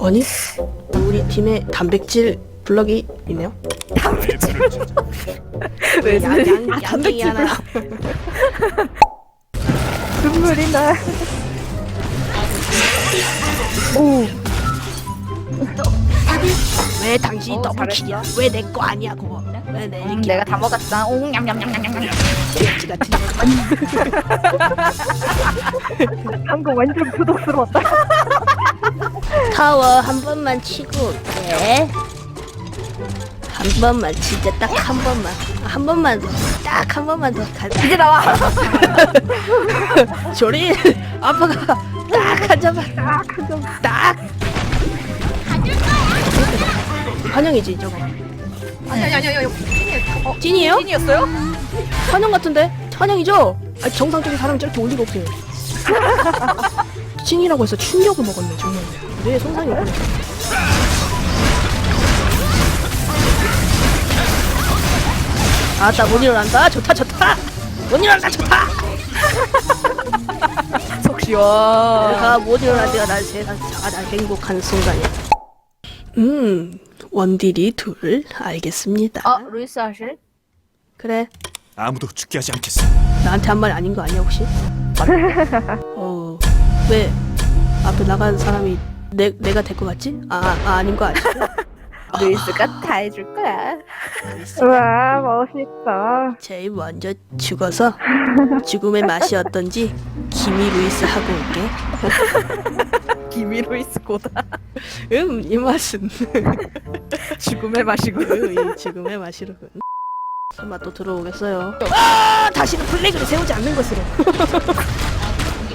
아니 우리 팀에 단백질 블럭이 있네요. 왜 양, 양, 아, 양갱이 단백질 하나. 눈물이 나. 오, 왜 당신이 어, 더블킬이야? 왜 내 거 아니야 그거? 왜내 음, 내가 다 먹었어. 오, 냠냠냠냠냠. 돼지 같은 방금 완전 부담스러웠다. 타워 한 번만 치고 올게. 한 번만 진짜 딱 한 번만 한 번만 딱 한 번만 더 가자. 이제 나와. 조리 아빠가 딱 한 점만 아, 그죠. 딱. 환영이지 저거. 아니 아니 아니 아니. 어, 찐이에요? 찐이었어요? 환영 같은데? 환영이죠? 아, 정상적인 사람이 저렇게 올 리가 없어요. 찐이라고 해서 충격을 먹었네 정말. 뇌에 손상이 오네. 아따 못 일어난다. 좋다 좋다. 못 일어난다 좋다. 속 시원. 내가 못 일어날 때가 난 세상 가장 행복한 순간이야. 음 원딜이 둘 알겠습니다. 어, 루이스 하실? 그래 아무도 죽게 하지 않겠어. 나한테 한 말 아닌 거 아니야 혹시? 어, 왜 앞에 나간 사람이 내 내가 될 것 같지? 아, 아 아닌 거 아니야? 루이스가 다 해줄 거야. 우와, 멋있다. 제일 먼저 죽어서 죽음의 맛이 어떤지 기미 루이스 하고 올게. 기미 루이스 고다. 음, 이 맛은 죽음의 맛이고. 음, 이 죽음의 맛이로군. 설마 또 들어오겠어요? 아, 다시는 플래그를 세우지 않는 것으로.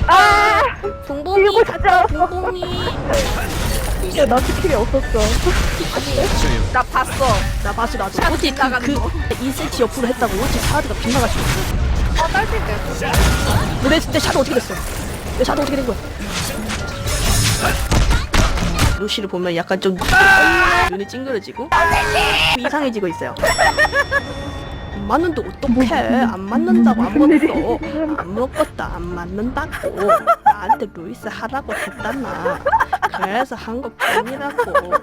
아, 봉봉이 이거 갔다, 봉봉이. 야, 나 스킬이 없었어. 나 봤어. 나 봤어 나도. 빗나가는 그, 거. 그 2cm 옆으로 했다고 어째 카드가 빗나가지고. 아, 딸핀데. 내, 내 샤도 어떻게 됐어? 내 샤도 어떻게 된 거야? 루시를 보면 약간 좀 눈이 찡그러지고 이상해지고 있어요. 안 맞는데 어떡해? 안 맞는다고 아무것도 아무것도 안 맞는다고 나한테 루이스 하라고 했잖아. 그래서 한 것 뿐이라고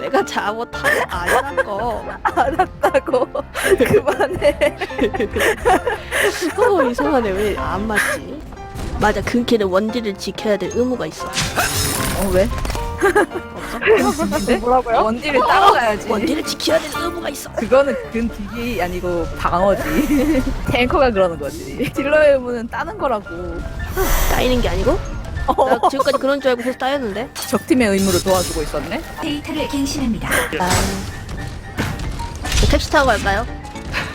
내가 잘못한 거 아니라고. 알았다고. 그만해. 어 이상하네 왜 안 맞지? 맞아 근캐는 원딜을 지켜야 될 의무가 있어. 어, 왜? 없어? 뭐라고요? 원딜을 따라가야지. 원딜을 지켜야 될 의무가 있어. 그거는 근 딜이 아니고 방어지. 탱커가 그러는 거지. 딜러의 의무는 따는 거라고. 따이는 게 아니고? 나 지금까지 그런 줄 알고 계속 따였는데. 적팀의 의무를 도와주고 있었네. 데이터를 갱신합니다. 저 택시 타고 갈까요?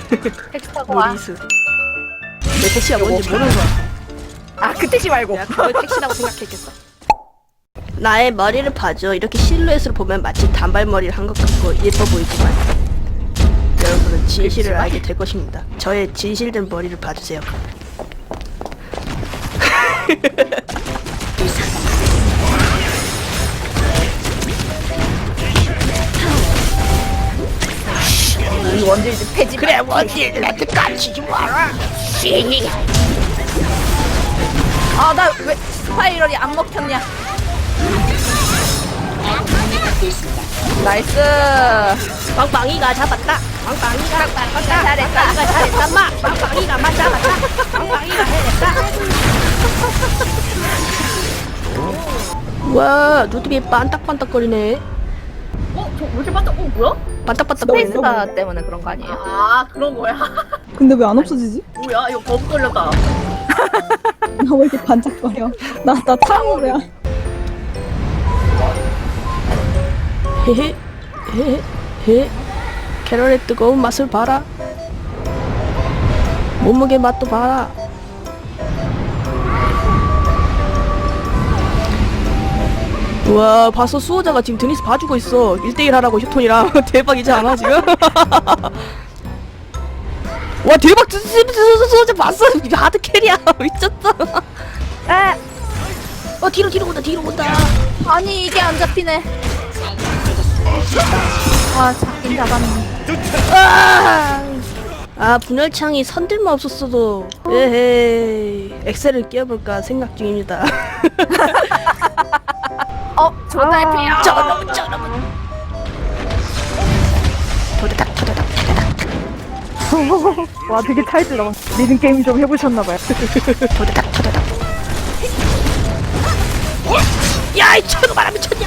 택시 타고 와. 내 택시가 뭔지 모르는 거야. 아, 그 택시 말고. 내가 그걸 택시라고 생각했겠어. 나의 머리를 봐줘. 이렇게 실루엣으로 보면 마치 단발머리를 한 것 같고 예뻐 보이지만 여러분은 진실을? 알게 될 것입니다. 저의 진실된 머리를 봐주세요. 이 원딜 좀 패지. 그래 원딜 레드 까치지 마라. 씨. 아, 나 왜 스파이럴이 안 먹혔냐? 나이스. 빵빵이가 잡았다. 빵빵이가 빵빵이가 잘했다. 잘했다. 마. 빵빵이가 맞 잡았다. 빵빵이가 해냈다. 와 눈썹이 반딱반딱거리네. 어? 저왜 이렇게 반짝, 어, 뭐야? 반딱반딱거리네. 스페이스바 때문에 그런 거 아니에요? 아, 그런 거야. 근데 왜 안 없어지지? 뭐야, 이거 버그 걸렸다. 나 왜 이렇게 반짝거려? 나, 나 탕후루야. 헤헤 헤헤 헤. 캐럴의 뜨거운 맛을 봐라. 몸무게 맛도 봐라. 우와 봤어 수호자가 지금 드니스 봐주고 있어 1대1 하라고 휴톤이랑 대박이지 않아 지금? 와 대박 수호자 봤어 하드 캐리야 미쳤어 아, 어 뒤로 뒤로 온다 뒤로 온다 아니 이게 안 잡히네. 아, 잡긴 잡았네. 아, 아 분열창이 선들만 없었어도 에헤이 엑셀을 끼워볼까 생각 중입니다 어, 저 조달피야. 저놈 저놈 도다닥 도다닥 와 되게 찰지다. 리듬 게임 좀 해보셨나봐요. 도다닥 도다닥 야이 철구만아 미쳤냐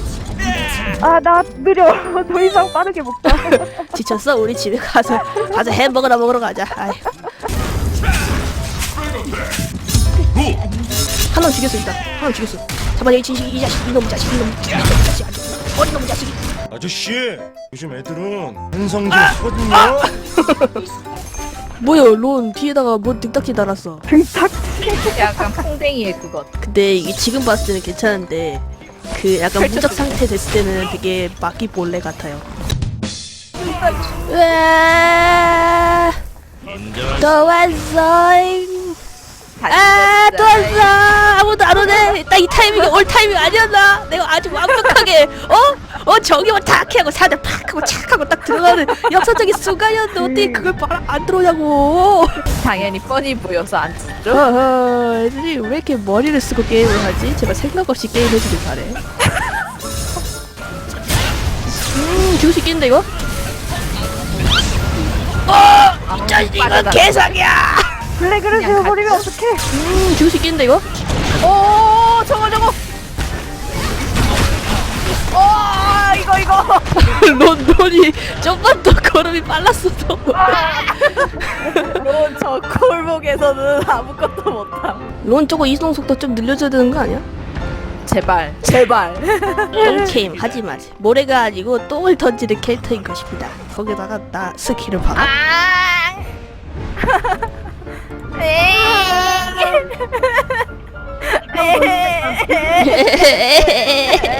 아 나 느려. 더 이상 빠르게 못 가. 지쳤어 우리 집에 가서 가서 햄버거나 먹으러 가자 아이. 하나 죽였어 일단 하나 죽였어 잡아 이 자식 이 자식 이놈 자식 이놈 이놈 자식 아주 어린 놈 자식 아저씨, 요즘 애들은 한성 좀 하거든요. 뭐야 론 뒤에다가 뭐 등딱지 달았어. 약간 풍뎅이의 그것. 근데 이게 지금 봤을 때는 괜찮은데 그 약간 무적 상태 됐을 때는 되게 바퀴벌레 같아요 으아 또 왔어 아, 또 왔어. 아무도 안 오네. 딱 이 타이밍이 올 타이밍 아니었나? 내가 아주 완벽하게, 어? 어, 저기만 탁 하고 사들 팍 하고 착 하고 딱 들어가는 역사적인 순간이었는데 어떻게 그걸 바로 안 들어오냐고. 당연히 뻔히 보여서 안 찍죠. 어허, 애들이 왜 이렇게 머리를 쓰고 게임을 하지? 제발 생각 없이 게임 해주길 바래. 음, 죽을 수 있겠는데, 이거? 어! 이 자식, 이거 빠르다. 개사기야! 블랙을 그냥 세워버리면 어떡해. 음, 죽을 수 있겠는데, 이거? 오, 이거 이거. 론, 론이 좀만 더 걸음이 빨랐어도. 넌저 골목에서는 아무것도 못함. 론 저거 이동 속도 좀 늘려줘야 되는 거 아니야? 제발, 제발. 똥게임 하지 마세요. 모래가 아니고 똥을 던지는 캐릭터인 것입니다. 거기다가 나 스킬을 봐라. 아.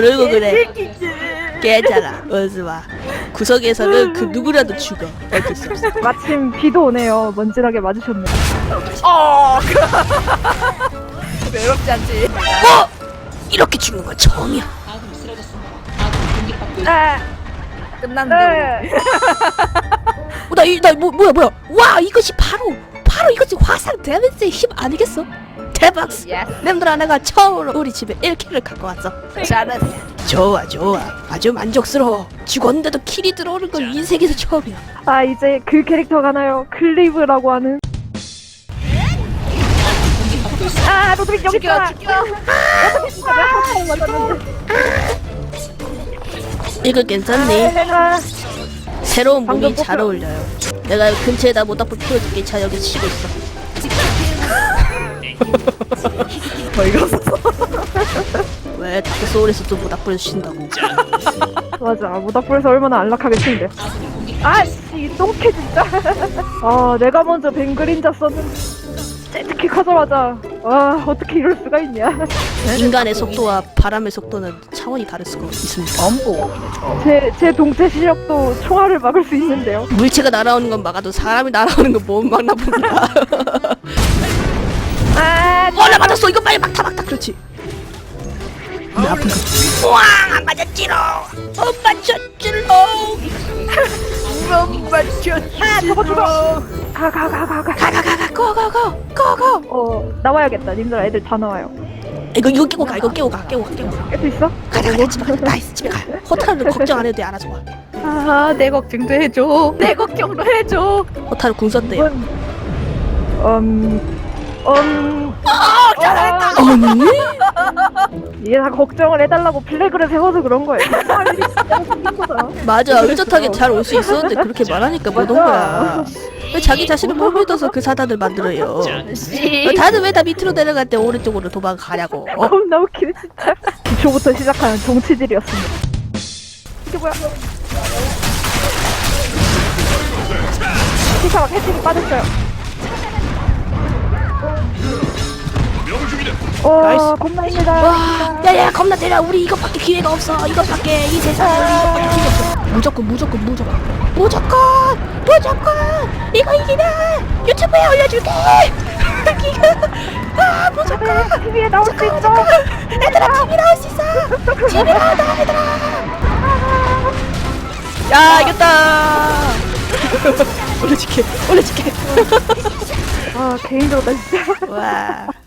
뭐라고 그래? 괜찮아. 어서 와. 구석에서는 그 누구라도 죽어. 어쩔 수 없어. 마침 비도 오네요. 먼지나게 맞으셨네. 어. 외롭지 않지. 어! 이렇게 죽는 건 처음이야. 아, 끝난 네. 어, 나, 이, 나, 뭐, 뭐야, 뭐야. 와, 이것이 바로, 바로 이것이 화상 데미지의 힘 아니겠어? 대박. 램들아, 내가 처음으로 우리 집에 1킬을 갖고 왔어. 잘했어. 좋아, 좋아. 아주 만족스러워. 죽었는데도 킬이 들어오는 건 인생에서 처음이야. 아 이제 그 캐릭터 가 나요? 클리브라고 하는. 아 로드릭 여기 죽여, 있다. 죽여. 이거 괜찮니? 아, 새로운 몸이 방금 잘 뽑혀. 어울려요. 내가 근처에다 모닥불 피워줄게. 자, 여기 치고 있어. 어이가 없어. 왜 다크 소울에서 또 모닥불 쉰다고? 맞아 모닥불에서 얼마나 안락하게 치는데. 아씨 똥캐 진짜. 아 내가 먼저 뱅그린자 썼는데 특히 가자마자 와 어떻게 이럴 수가 있냐. 인간의 속도와 바람의 속도는 차원이 다를 수가 있습니다. 엄보. 제제 동체 시력도 총알을 막을 수 있는데요. 물체가 날아오는 건 막아도 사람이 날아오는 건 못 막나 봅니다. 아 어, 나 맞았어. 이거 빨리 막타 막타. 그렇지. 나 아픈 거. 우와, 안 맞았지롱. 안 맞았지롱. 못 맞췄지. 아, 저거 죽어. 가가 가 가 가. 가 가 가 가 고 고 고 고 고. 어 나와야겠다. 님들 애들 다 나와요. 이거 이거 깨고 가. 이거 깨고 가. 깨고 가. 깨고 가. 깰수 있어? 가자 가자 집에 가. 나이스 집에 가. 호타ル걱정 안 해도 돼. 알아서 와. 아, 내 걱정도 해줘. 내 걱정도 해줘. 호타ル궁 썼대요. 음, 음, 어, 잘했다. 아니? 얘다 걱정을 해달라고 플래그를 세워서 그런 거예요. 맞아. 의젓하게 잘 올 수 있었는데 그렇게 말하니까 못 온 거야. 왜 자기 자신을 못 믿어서 그 사단을 만들어요. 씨. 다들 왜 다 밑으로 내려갈 때 오른쪽으로 도망가냐고. 어? 겁나 웃기네 진짜. 기초부터 시작하는 정치질이었습니다. 이게 뭐야? 피사가 패치이 빠졌어요. 어 나이스. 겁나 힘들다 와, 야야 겁나 때려. 우리 이것밖에 기회가 없어. 이것밖에 이 세상에 우리 이것밖에 기회 없어. 무조건 무조건 무조건 무조건 무조건 이거 이기면 유튜브에 올려줄게. 이거 아 무조건 TV에 나올 수 있어 얘들아 TV 나올 수 있어. TV 나온다 얘들아. 야 이겼다. 올려줄게 올려줄게. 아 개인적으로 나 진짜 와.